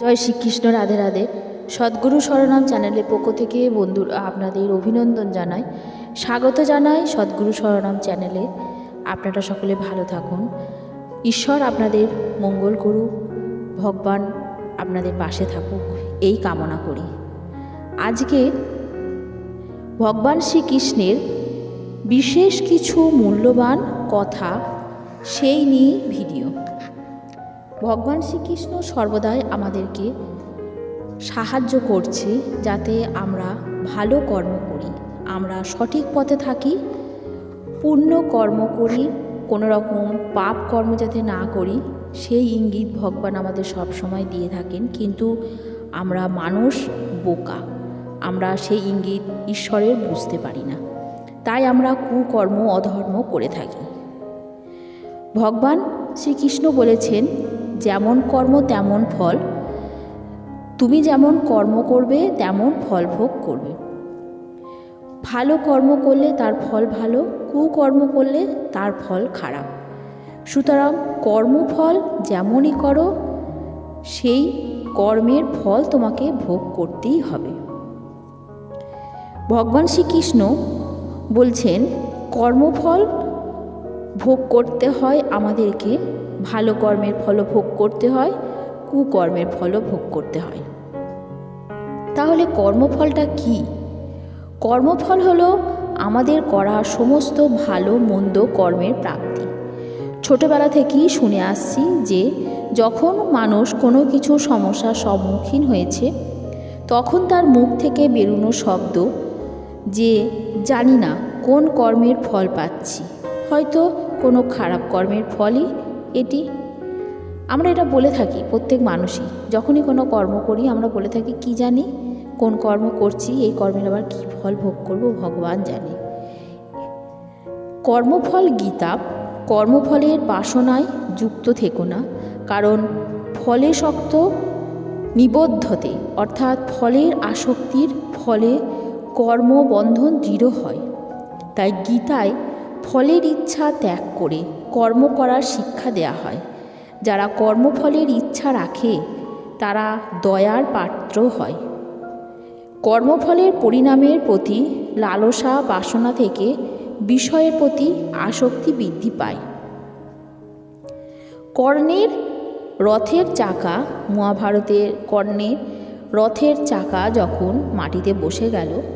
জয় শ্রীকৃষ্ণ, রাধে রাধে। সদ্গুরু শরণাম চ্যানেলের পক্ষ থেকে বন্ধুরা, আপনাদের অভিনন্দন জানাই। স্বাগত জানাই সদ্গুরু শরণাম চ্যানেলে। আপনারা সকলে ভালো থাকুন। ঈশ্বর আপনাদের মঙ্গল করুক, ভগবান আপনাদের পাশে থাকুক, এই কামনা করি। আজকে ভগবান শ্রীকৃষ্ণের বিশেষ কিছু মূল্যবান কথা, সেই নিয়ে ভিডিও। ভগবান শ্রীকৃষ্ণ সর্বদাই আমাদেরকে সাহায্য করছে যাতে আমরা ভালো কর্ম করি। আমরা সঠিক পথে থাকি, পূর্ণ কর্ম করি কোনো রকম পাপ কর্ম যাতে না করি, সেই ইঙ্গিত ভগবান আমাদের সব সময় দিয়ে থাকেন। কিন্তু আমরা মানুষ বোকা, আমরা সেই ইঙ্গিত ঈশ্বরের বুঝতে পারি না। তাই আমরা কুকর্ম, অধর্ম করে থাকি। ভগবান শ্রীকৃষ্ণ বলেছেন যেমন কর্ম, তেমন ফল। তুমি যেমন কর্ম করবে, তেমন ফল ভোগ করবে। ভালো কর্ম করলে তার ফল ভালো, কুকর্ম করলে তার ফল খারাপ। সুতরাং কর্মফল যেমনই করো, সেই কর্মের ফল তোমাকে ভোগ করতেই হবে। ভগবান শ্রীকৃষ্ণ বলছেন কর্মফল ভোগ করতে হয় আমাদেরকে ভালো কর্মের ফল ভোগ করতে হয়, কুকর্মের ফলও ভোগ করতে হয়। তাহলে কর্মফলটা কি? কর্মফল হলো আমাদের করা সমস্ত ভালো, মন্দ কর্মের প্রাপ্তি। ছোটবেলা থেকেই শুনে আসছি যে, যখন মানুষ কোনো কিছু সমস্যার সম্মুখীন হয়েছে, তখন তার মুখ থেকে বেরোনো শব্দ যে, জানি না কোন কর্মের ফল পাচ্ছি, হয়তো কোনো খারাপ কর্মের ফলই এটি? আমরা এটা বলে থাকি প্রত্যেক মানুষই। যখনই কোনো কর্ম করি, আমরা বলে থাকি, কি জানি? কোন কর্ম করছি? এই কর্মের আবার কী ফল ভোগ করব? ভগবান জানে। কর্মফল গীতা, কর্মফলের বাসনায় যুক্ত থেকো না। কারণ ফলে শক্ত নিবদ্ধতে, অর্থাৎ ফলের আসক্তির ফলে কর্মবন্ধন দৃঢ় হয়। তাই গীতায় ফলের ইচ্ছা ত্যাগ করে কর্ম করার শিক্ষা দেয়া হয়। যারা কর্মফলের ইচ্ছা রাখে, তারা দয়ার পাত্র হয়। কর্মফলের পরিণামের প্রতি লালসা বাসনা থেকে বিষয়ের প্রতি আসক্তি বৃদ্ধি পায়। কর্ণের রথের চাকা, মহাভারতের কর্ণের রথের চাকা যখন মাটিতে বসে গেল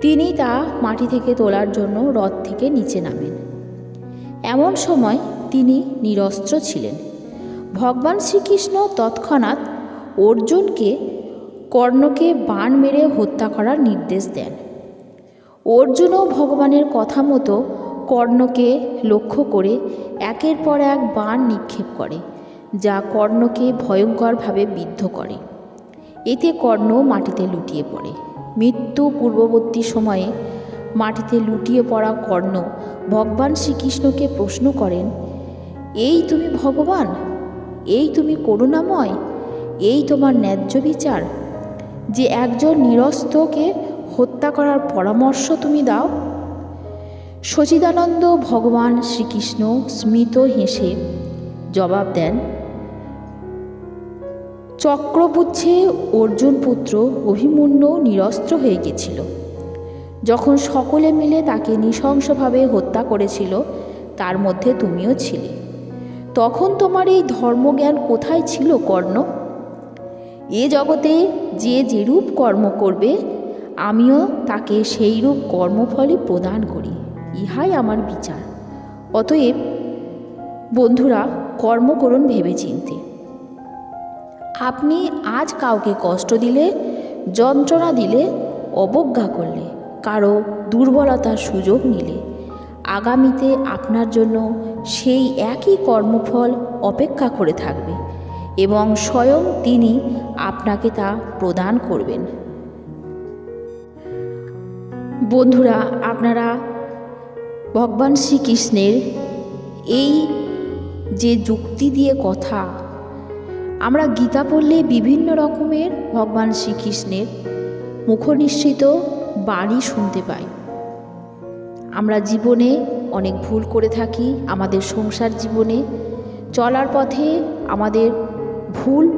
তিনি তা মাটি থেকে তোলার জন্য রথ থেকে নিচে নামেন। এমন সময় তিনি নিরস্ত্র ছিলেন। ভগবান শ্রীকৃষ্ণ তৎক্ষণাৎ অর্জুনকে কর্ণকে বাণ মেরে হত্যা করার নির্দেশ দেন। অর্জুনও ভগবানের কথা মতো কর্ণকে লক্ষ্য করে একের পর এক বাণ নিক্ষেপ করে, যা কর্ণকে ভয়ঙ্করভাবে বিদ্ধ করে। এতে কর্ণ মাটিতে লুটিয়ে পড়ে। মৃত্যু পূর্ববর্তী সময়ে মাটিতে লুটিয়ে পড়া কর্ণ ভগবান শ্রীকৃষ্ণকে প্রশ্ন করেন, এই তুমি ভগবান? এই তুমি করুণাময়? এই তোমার ন্যায্য বিচার? যে একজন নিরস্তকে হত্যা করার পরামর্শ তুমি দাও? সচিদানন্দ ভগবান শ্রীকৃষ্ণ স্মিত হেসে জবাব দেন চক্রপুচ্ছে অর্জুন পুত্র অভিমন্যু নিরস্ত্র হয়ে গেছিল। যখন সকলে মিলে তাকে নৃশংসভাবে হত্যা করেছিল, তার মধ্যে তুমিও ছিলে। তখন তোমার এই ধর্মজ্ঞান কোথায় ছিল, কর্ণ? এ জগতে যে যেরূপ কর্ম করবে, আমিও তাকে সেইরূপ কর্মফলই প্রদান করি। ইহাই আমার বিচার। অতএব, বন্ধুরা, কর্ম করুন ভেবে চিনতে আপনি আজ কাউকে কষ্ট দিলে, যন্ত্রণা দিলে, অবজ্ঞা করলে, কারও দুর্বলতার সুযোগ নিলে, আগামীতে আপনার জন্য সেই একই কর্মফল অপেক্ষা করে থাকবে এবং স্বয়ং তিনি আপনাকে তা প্রদান করবেন। বন্ধুরা, আপনারা ভগবান শ্রীকৃষ্ণের এই যে যুক্তি দিয়ে কথা আমরা গীতা পড়লে বিভিন্ন রকমের ভগবান শ্রীকৃষ্ণের মুখনিশ্চিত বাণী শুনতে পাই। আমরা জীবনে অনেক ভুল করে থাকি, আমাদের সংসার জীবনে। চলার পথে আমাদের ভুল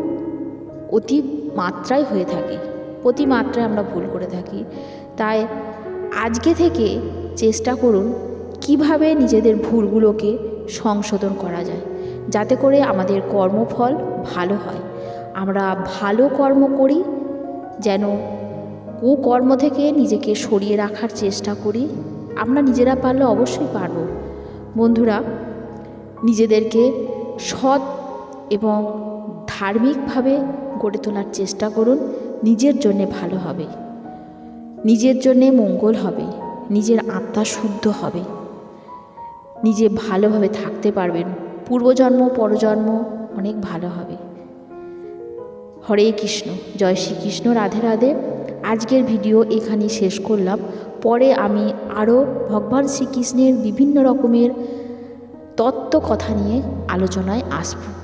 অতি মাত্রায় হয়ে থাকে প্রতি মাত্রায় আমরা ভুল করে থাকি। তাই আজকে থেকে চেষ্টা করুন কীভাবে নিজেদের ভুলগুলোকে সংশোধন করা যায়। যাতে করে আমাদের কর্মফল ভালো হয়। আমরা ভালো কর্ম করি, যেন কুকর্ম থেকে নিজেকে সরিয়ে রাখার চেষ্টা করি। আমরা নিজেরা পারলে অবশ্যই পারব। বন্ধুরা, নিজেদেরকে সৎ এবং ধার্মিকভাবে গড়ে তোলার চেষ্টা করুন। নিজের জন্যে ভালো হবে। নিজের জন্যে মঙ্গল হবে। নিজের আত্মা শুদ্ধ হবে। নিজে ভালোভাবে থাকতে পারবেন। পূর্বজন্ম, পরজন্ম অনেক ভালো হবে। হরে কৃষ্ণ, জয় শ্রীকৃষ্ণ, রাধে রাধে। আজকের ভিডিও এখানেই শেষ করলাম। পরে আমি আরও ভগবান শ্রীকৃষ্ণের বিভিন্ন রকমের তত্ত্ব কথা নিয়ে আলোচনায় আসব।